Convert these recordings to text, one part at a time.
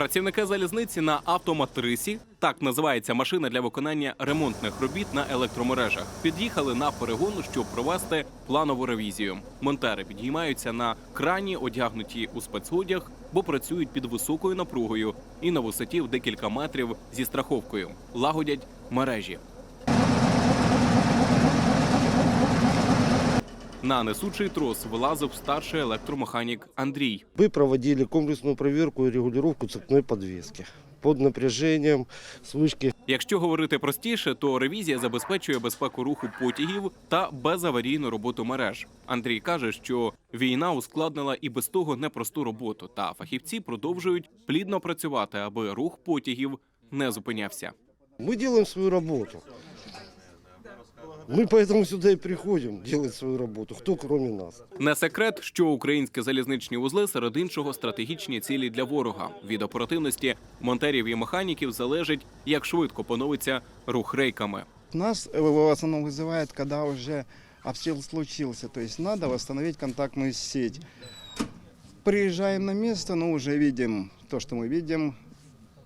Працівники залізниці на автоматрисі, так називається машина для виконання ремонтних робіт на електромережах, під'їхали на перегон, щоб провести планову ревізію. Монтери підіймаються на крані, одягнуті у спецодяг, бо працюють під високою напругою і на висоті в декілька метрів зі страховкою. Лагодять мережі. На несучий трос вилазив старший електромеханік Андрій. Мы проводили комплексную проверку и регулировку цепной подвески под напряжением с вышки Якщо говорити простіше, то ревізія забезпечує безпеку руху потягів та безаварійну роботу мереж. Андрій каже, що війна ускладнила і без того непросту роботу, та фахівці продовжують плідно працювати, аби рух потягів не зупинявся. Мы делаем свою работу. Мы поэтому сюда и приходим делать свою работу. Кто кроме нас? Не секрет, що українські залізничні вузли серед іншого стратегічні цілі для ворога. Від оперативності монтерів і механіків залежить, як швидко поновиться рух рейками. Нас э, в основном вызывает, когда уже обстрел случился. То есть надо восстановить контактную сеть. Приезжаем на место, но уже видим то, что мы видим.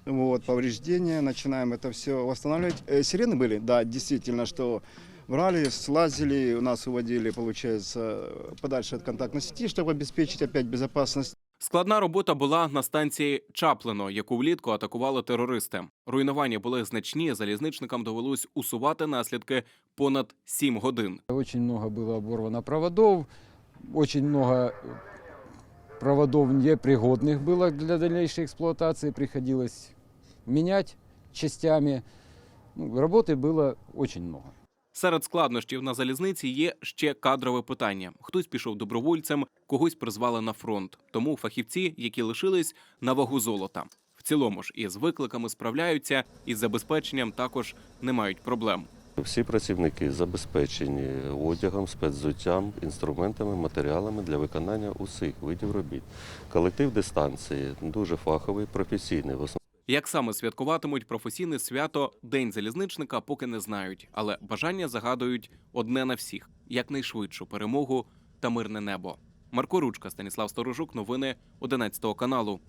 Вот, повреждения, начинаем это все восстанавливать. Э, Сирены были, да, действительно, что брали, слазили, нас уводили, получается, подальше от контактной сети, чтобы обеспечить опять безопасность. Складна робота була на станції Чаплино, яку влітку атакували терористи. Руйнування були значні. Залізничникам довелось усувати наслідки понад сім годин. Очень много было оборвано проводов, очень много проводов непригодных было для дальнейшей эксплуатации, приходилось менять частями. Ну, работы было очень много. Серед складнощів на залізниці є ще кадрове питання. Хтось пішов добровольцем, когось призвали на фронт. Тому фахівці, які лишились на вагу золота. В цілому ж із викликами справляються, із забезпеченням також не мають проблем. Всі працівники забезпечені одягом, спецзуттям, інструментами, матеріалами для виконання усіх видів робіт. Колектив дистанції дуже фаховий, професійний. В основному Як саме святкуватимуть професійне свято День залізничника, поки не знають, але бажання загадують одне на всіх: якнайшвидшу перемогу та мирне небо. Марко Ручка, Станіслав Сторожук, новини 11 каналу.